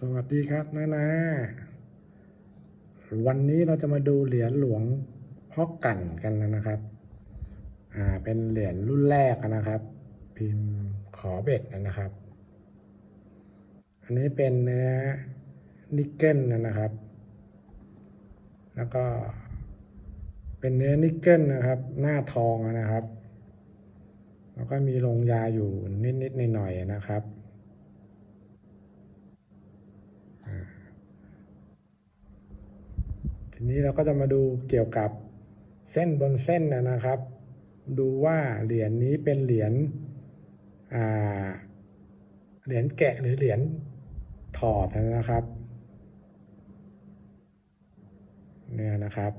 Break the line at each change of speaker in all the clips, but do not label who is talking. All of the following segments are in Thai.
สวัสดีครับนานาวันนี้เราจะมาดูเหรียญหลวงพ่อกั่นกันนะครับ อ่า เป็นเหรียญรุ่นแรกนะครับ พิมพ์ขอเบ็ดนะครับ อันนี้เป็นเนื้อนิกเกิลนะครับ แล้วก็ เป็นเนื้อนิกเกิลนะครับ หน้าทองนะครับ แล้วก็มีลงยาอยู่นิดๆหน่อยๆนะครับ ทีนี้เราก็จะมาดูเกี่ยวกับเส้นบนเส้นนะนะครับ ดูว่าเหรียญนี้เป็นเหรียญเหรียญแกะหรือเหรียญถอดนะครับเนี่ยนะครับ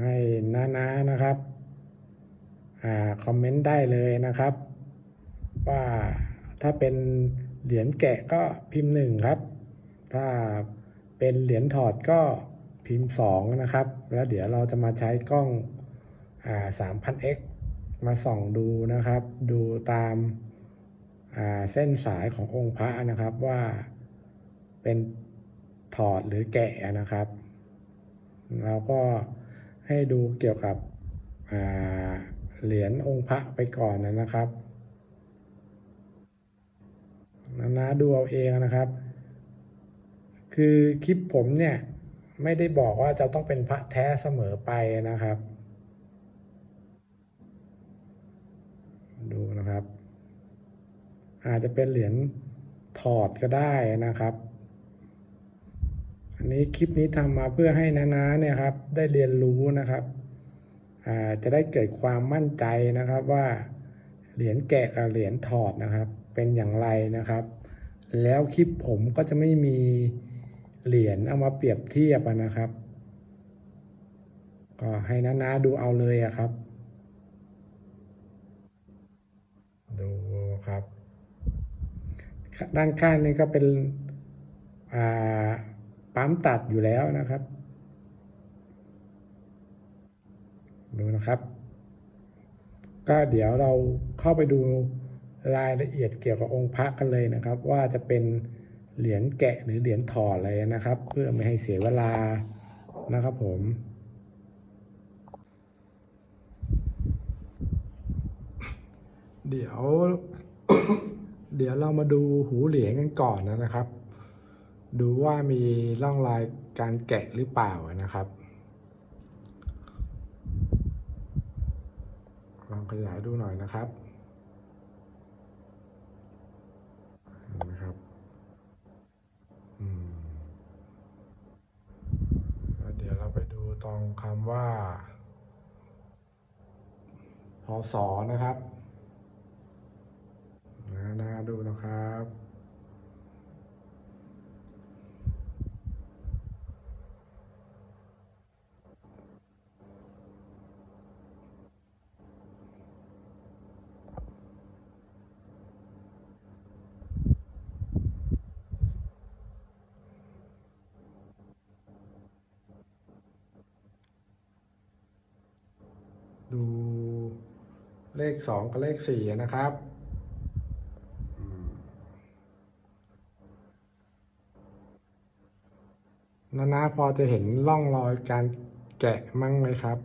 ให้น้าๆนะครับอ่าคอมเมนต์ได้เลยนะครับ ว่าถ้าเป็นเหรียญแกะก็พิมพ์หนึ่งครับ ถ้า เป็นเหรียญถอดก็พิมพ์สองนะครับ แล้วเดี๋ยวเราจะมาใช้กล้องอ่า 3000x มาส่องดูนะครับ ดูตามอ่าเส้นสายขององค์พระนะครับว่าเป็นถอดหรือแกะนะครับเราก็ให้ดูเกี่ยวกับอ่าเหรียญองค์พระไปก่อนนะครับนะนะดูเอาเองนะครับ คือคลิปผมเนี่ย ไม่ได้บอกว่าจะต้องเป็นพระแท้เสมอไปนะครับ ดูนะครับ อาจจะเป็นเหรียญถอดก็ได้นะครับ อันนี้คลิปนี้ทำมาเพื่อให้นาๆเนี่ยครับ ได้เรียนรู้นะครับจะได้เกิดความมั่นใจนะครับว่าเหรียญแกะกับเหรียญถอดนะครับ เป็นอย่างไรนะครับ แล้วคลิปผมก็จะไม่มี เหรียญเอามาเปรียบเทียบนะครับ ก็ให้น้าๆดูเอาเลยอะครับ ดูครับ ด้านข้างนี่ก็เป็นปั๊มตัดอยู่แล้วนะครับ ดูนะครับ ก็เดี๋ยวเราเข้าไปดูรายละเอียดเกี่ยวกับองค์พระกันเลยนะครับ ว่าจะเป็น เหรียญแกะหรือเหรียญถอดอะไรนะครับ เพื่อไม่ให้เสียเวลานะครับผมเดี๋ยว เดี๋ยวเรามาดูหูเหรียญกันก่อนนะครับ ดูว่ามีร่องรอยการแกะหรือเปล่านะครับลองขยายดูหน่อยนะครับเห็นไหมครับ อืมแล้วเดี๋ยวเราไปดูตรงคำ ว่าพศนะครับนะนะดูนะครับ เลขสองกับเลขสี่นะครับนานาพอจะเห็นร่องรอยการแกะมั่งไหมครับ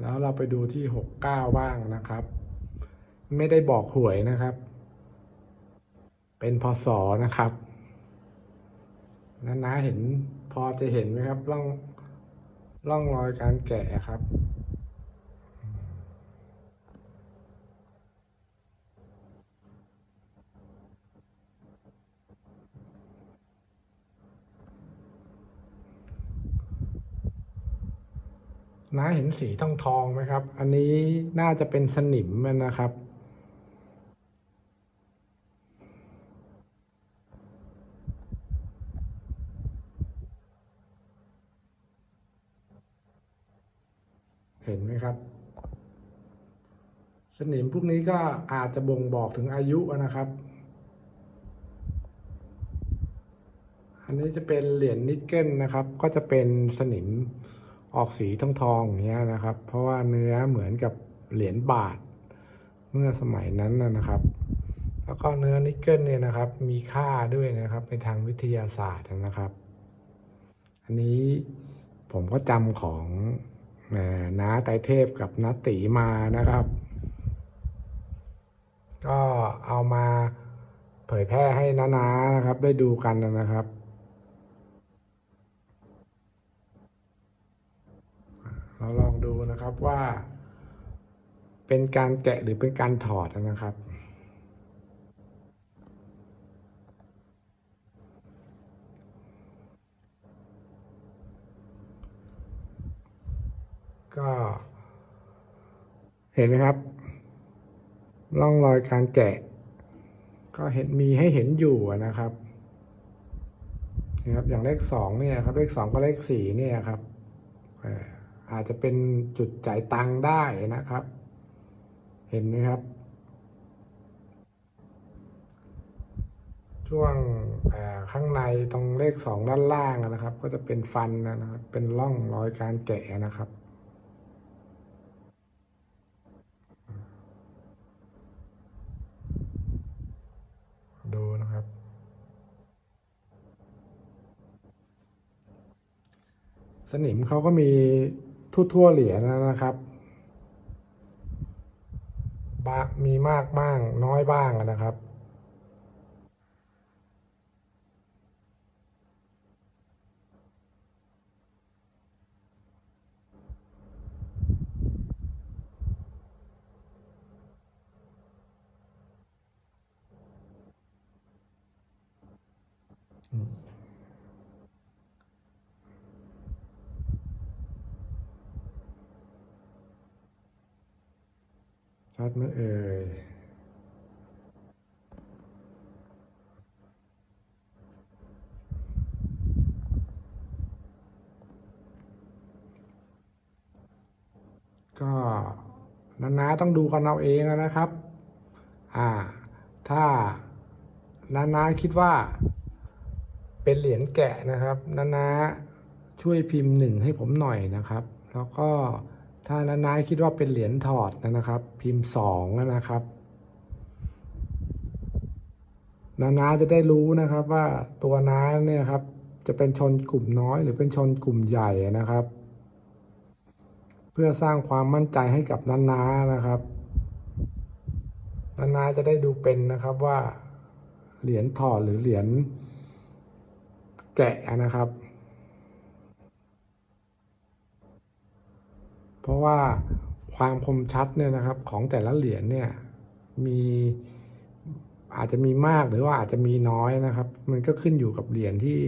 แล้วเราไปดูที่หกเก้าบ้างนะครับ ไม่ได้บอกหวยนะครับ เป็นพศนะครับน้าๆเห็นพอจะเห็นไหมครับร่องร่องรอยการแกะครับ น้าเห็นสีทองทองไหมครับ อันนี้น่าจะเป็นสนิมมันนะครับ เห็นไหมครับ สนิมพวกนี้ก็อาจจะบ่งบอกถึงอายุนะครับ อันนี้จะเป็นเหรียญนิกเกิลนะครับ ก็จะเป็นสนิมออกสีทองทองอย่างเงี้ยนะครับ เพราะว่าเนื้อเหมือนกับเหรียญบาท เมื่อสมัยนั้นนะครับ แล้วก็เนื้อนิกเกิลเนี่ยนะครับ มีค่าด้วยนะครับในทางวิทยาศาสตร์นะครับ อันนี้ผมก็จำของ น้าไตรเทพกับน้าตีมานะครับ ก็เอามาเผยแพร่ให้น้าๆนะครับ ได้ดูกันนะครับ เราลองดูนะครับว่า เป็นการแกะหรือเป็นการถอดนะครับ ก็ เห็นไหมครับร่องรอยการแกะ ก็เห็นมีให้เห็นอยู่นะครับนะครับ อย่างเลขสองเนี่ยครับ เลขสองก็เลขสี่เนี่ยครับอาจจะเป็นจุดจ่ายตังค์ได้นะครับ เห็นไหมครับ ช่วงข้างในตรงเลขสองด้านล่างนะครับ ก็จะเป็นฟันนะครับ เป็นร่องรอยการแกะนะครับ ดูนะครับ สนิมเขาก็มีทั่วๆเหรียญนะครับบะมีมากบ้างน้อยบ้างนะครับ ชัดไหมเอ่ยก็นาๆต้องดูกันเอาเองนะครับ อ่า ถ้านาๆคิดว่า เป็นเหรียญแกะนะครับ นาๆช่วยพิมพ์หนึ่งให้ผมหน่อยนะครับ แล้วก็ ถ้านาๆคิดว่าเป็นเหรียญถอดนะครับ พิมพ์สองนะครับนานาจะได้รู้นะครับว่าตัวน้าเนี่ยครับ จะเป็นชนกลุ่มน้อยหรือเป็นชนกลุ่มใหญ่นะครับ เพื่อสร้างความมั่นใจให้กับนานานะครับนานาจะได้ดูเป็นนะครับว่าเหรียญถอดหรือเหรียญแกะนะครับ เพราะว่าความคมชัดเนี่ยนะครับของแต่ละเหรียญเนี่ยมีอาจจะมีมากหรือว่าอาจจะมีน้อยนะครับ มันก็ขึ้นอยู่กับเหรียญที่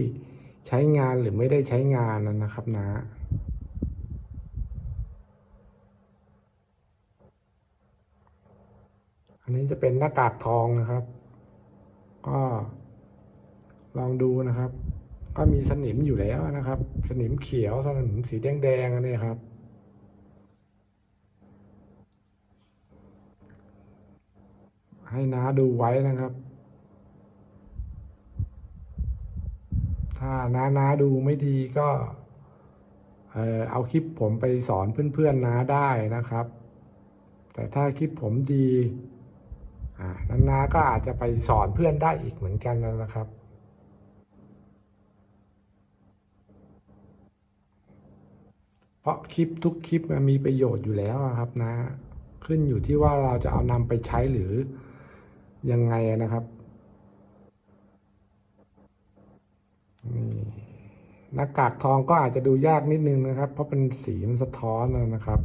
ใช้งานหรือไม่ได้ใช้งานนะครับนะอันนี้จะเป็นหน้ากากทองนะครับ ก็ลองดูนะครับ ก็มีสนิมอยู่แล้วนะครับ สนิมเขียวสนิมสีแดงๆอันนี้ครับ ให้น้าดูไว้นะครับ ถ้าน้าน้าดูไม่ดีก็เออเอาคลิปผมไปสอนเพื่อนๆน้าได้นะครับ แต่ถ้าคลิปผมดีอ่าน้าก็อาจจะไปสอนเพื่อนได้อีกเหมือนกันนะครับ เพราะคลิปทุกคลิปมันมีประโยชน์อยู่แล้วครับนะ ขึ้นอยู่ที่ว่าเราจะเอานำไปใช้หรือ ยังไงนะครับนี่หน้ากากทองก็อาจจะดูยากนิดนึงนะครับ เพราะเป็นสีมันสะท้อนนะครับ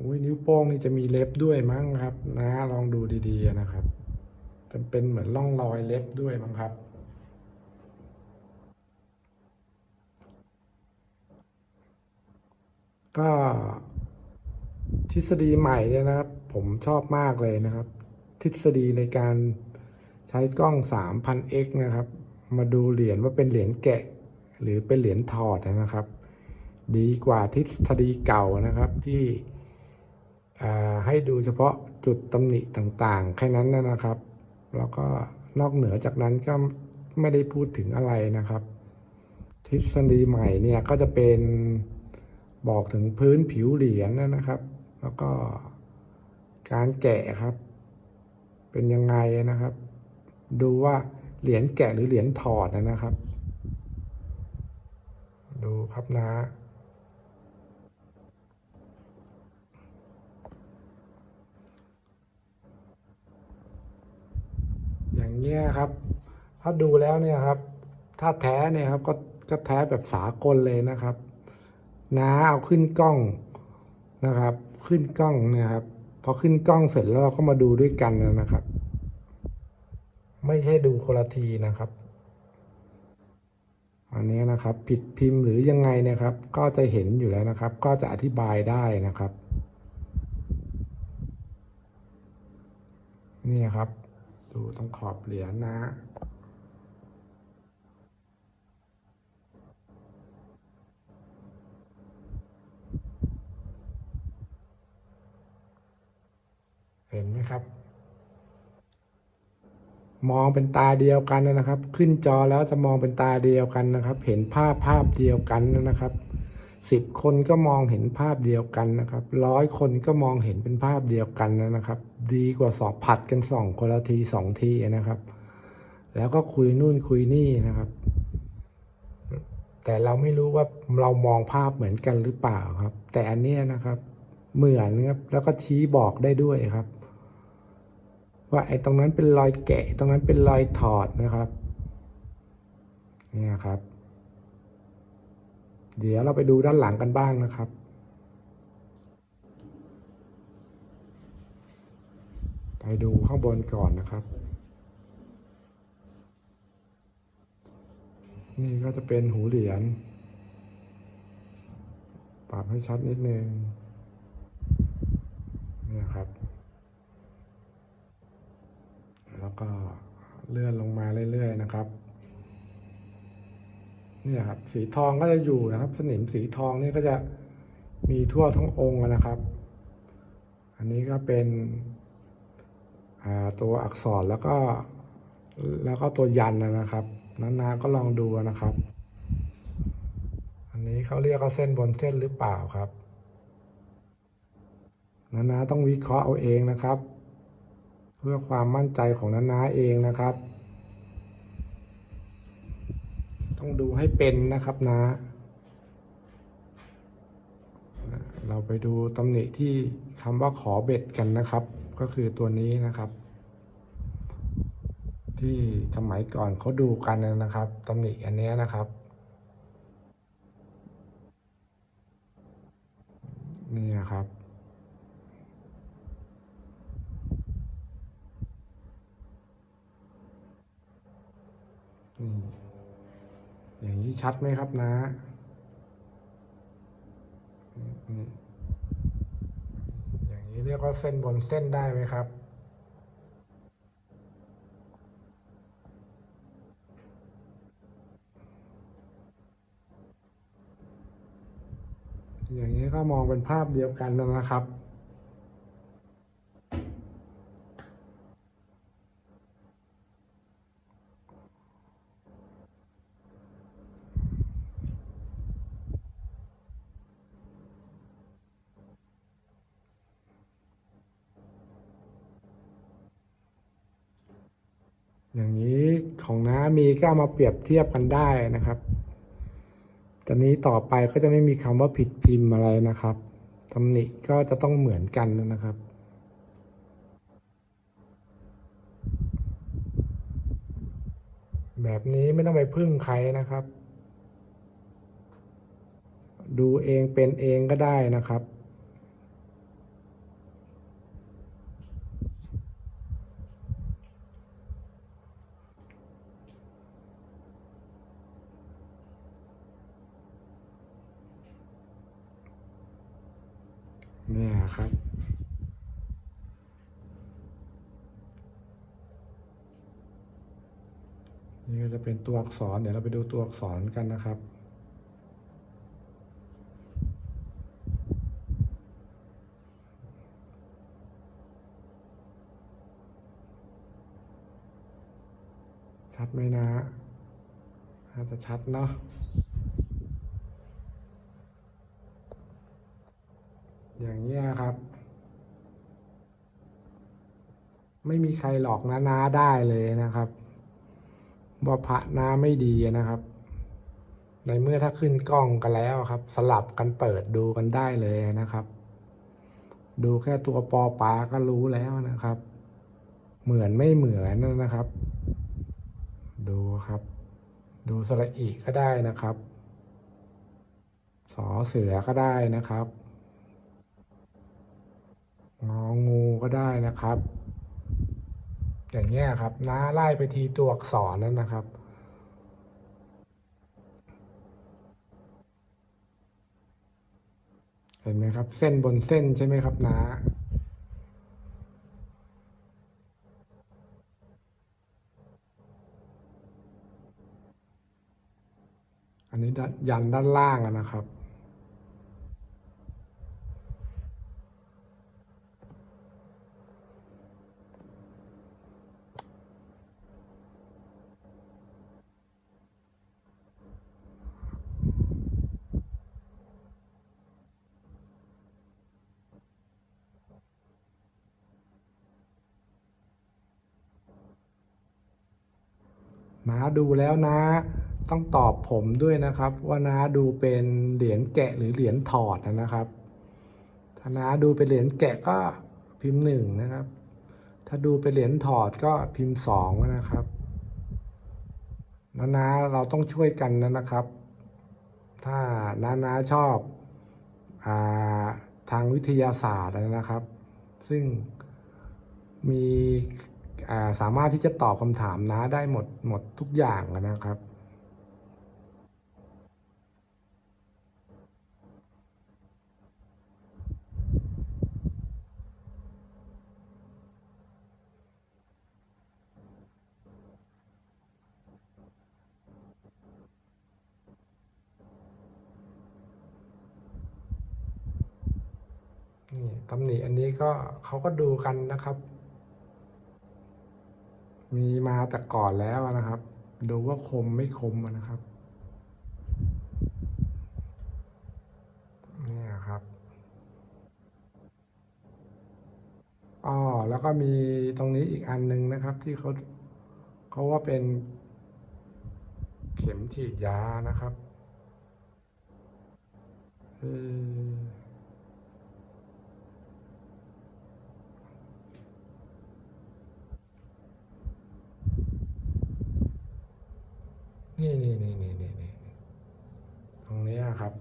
อุ้ยนิ้วโป้งนี่จะมีเล็บด้วยมั้งครับ นะ ลองดูดีๆนะครับจะเป็นเหมือนร่องรอยเล็บด้วยมั้งครับ ก็ทฤษฎีใหม่เนี่ยนะครับ ผมชอบมากเลยนะครับ ทฤษฎีในการใช้กล้อง 3000x นะครับ มาดูเหรียญว่าเป็นเหรียญแกะ หรือเป็นเหรียญถอดนะครับ ดีกว่าทฤษฎีเก่านะครับที่ให้ดูเฉพาะจุดตำหนิต่างๆ แค่นั้นนะครับ แล้วก็นอกเหนือจากนั้นก็ไม่ได้พูดถึงอะไรนะครับ ทฤษฎีใหม่เนี่ยก็จะเป็น บอกถึงพื้นผิวเหรียญนะครับ แล้วก็การแกะครับ เป็นยังไงนะครับ ดูว่าเหรียญแกะหรือเหรียญถอดนะครับ ดูครับนะอย่างเงี้ยครับ ถ้าดูแล้วเนี่ยครับ ถ้าแท้เนี่ยครับก็ก็แท้แบบสากลเลยนะครับ น้าเอาขึ้นกล้องนะครับ ขึ้นกล้องนี่ยครับ พอขึ้นกล้องเสร็จแล้วเราก็มาดูด้วยกันนะครับ ไม่ใช่ดูคนละทีนะครับ อันนี้นะครับ ผิดพิมพ์หรือยังไงนะครับ ก็จะเห็นอยู่แล้วนะครับ ก็จะอธิบายได้นะครับ นี่ครับ ดูตรงขอบเหรียญนะ เห็นไหมครับ มองเป็นตาเดียวกันนะครับ ขึ้นจอแล้วจะมองเป็นตาเดียวกันนะครับ เห็นภาพภาพเดียวกันนะครับสิบคนก็มองเห็นภาพเดียวกันนะครับร้อยคนก็มองเห็นเป็นภาพเดียวกันนะครับ ดีกว่าสอบผัดกันสองคนละทีสองทีนะครับ แล้วก็คุยนู่นคุยนี่นะครับ แต่เราไม่รู้ว่าเรามองภาพเหมือนกันหรือเปล่าครับ แต่อันเนี้ยนะครับ เหมือนครับแล้วก็ชี้บอกได้ด้วยครับ ว่าไอ้ตรงนั้นเป็นรอยแกะ ตรงนั้นเป็นรอยถอดนะครับนี่ครับ เดี๋ยวเราไปดูด้านหลังกันบ้างนะครับไปดูข้างบนก่อนนะครับ นี่ก็จะเป็นหูเหรียญปรับให้ชัดนิดนึงเนี่ยครับ แล้วก็เลื่อนลงมาเรื่อยๆนะครับนี่ครับสีทองก็จะอยู่นะครับ สนิมสีทองนี่ก็จะมีทั่วทั้งองค์นะครับ อันนี้ก็เป็นตัวอักษรแล้วก็แล้วก็ตัวยันนะครับนาๆก็ลองดูนะครับ อันนี้เขาเรียกว่าเส้นบนเส้นหรือเปล่าครับนาๆต้องวิเคราะห์เอาเองนะครับ เพื่อความมั่นใจของนานาเองนะครับ ต้องดูให้เป็นนะครับนะเราไปดูตำหนิที่คำว่าขอเบ็ดกันนะครับ ก็คือตัวนี้นะครับ ที่สมัยก่อนเขาดูกันนะครับตำหนิอันนี้นะครับนี่ครับ นี่อย่างนี้ชัดไหมครับนะอย่างนี้เรียกว่าเส้นบนเส้นได้ไหมครับอย่างนี้ก็มองเป็นภาพเดียวกันแล้วนะครับ อย่างนี้ของน้ามี ก็เอามาเปรียบเทียบกันได้นะครับตอนนี้ต่อไปก็จะไม่มีคำว่าผิดพิมพ์อะไรนะครับตำหนิก็จะต้องเหมือนกันนะครับ แบบนี้ไม่ต้องไปพึ่งใครนะครับ ดูเองเป็นเองก็ได้นะครับ เนี่ยครับ นี่ก็จะเป็นตัวอักษร เดี๋ยวเราไปดูตัวอักษรกันนะครับชัดไหมนะอาจจะชัดเนาะ อย่างนี้ยครับ ไม่มีใครหลอกนานาได้เลยนะครับว่าพระนาไม่ดีนะครับ ในเมื่อถ้าขึ้นกล้องกันแล้วครับ สลับกันเปิดดูกันได้เลยนะครับ ดูแค่ตัวปอปลาก็รู้แล้วนะครับ เหมือนไม่เหมือนนะครับ ดูครับ ดูสระอีก็ได้นะครับสอเสือก็ได้นะครับ งองูก็ได้นะครับ อย่างเงี้ยครับน้าไล่ไปทีตัวอักษรนั่นนะครับเห็นไหมครับ เส้นบนเส้นใช่ไหมครับน้าอันนี้ด้านยันด้านล่างนะครับ น้าดูแล้วนะต้องตอบผมด้วยนะครับ ว่าน้าดูเป็นเหรียญแกะหรือเหรียญถอดนะครับ ถ้าน้าดูเป็นเหรียญแกะก็พิมพ์หนึ่งนะครับ ถ้าดูเป็นเหรียญถอดก็พิมพ์สองนะครับนานาเราต้องช่วยกันนะนะครับ ถ้านานาชอบอาทางวิทยาศาสตร์นะครับ ซึ่งมี สามารถที่จะตอบคำถามน้าได้หมดหมดทุกอย่างนะครับ นี่ตำหนิอันนี้ก็เขาก็ดูกันนะครับ มีมาแต่ก่อนแล้วนะครับ ดูว่าคมไม่คมนะครับนี่ครับอ๋อแล้วก็มีตรงนี้อีกอันหนึ่งนะครับ ที่เขาเขาว่าเป็น เข็มฉีดยานะครับ เออ นี่นี่นี่นี่นี่นี่ตรงนี้ครับ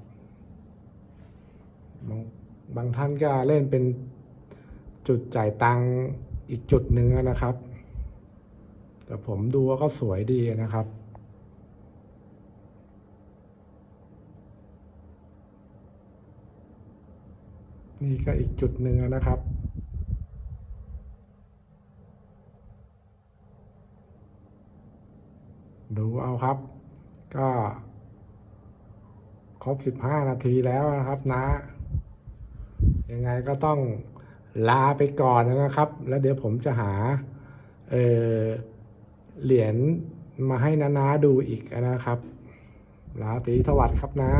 บางบางท่านก็เล่นเป็นจุดจ่ายตังอีกจุดหนึ่งนะครับ แต่ผมดูว่าก็สวยดีนะครับนี่ก็อีกจุดหนึ่งนะครับ ดูเอา ครับ ก็ครบสิบห้านาทีแล้วนะครับนะ ยังไงก็ต้องลาไปก่อนนะครับ แล้วเดี๋ยวผมจะหาเเหรียญมาให้นานาดูอีกนะครับลาตีสวัสดิ์ครับนะ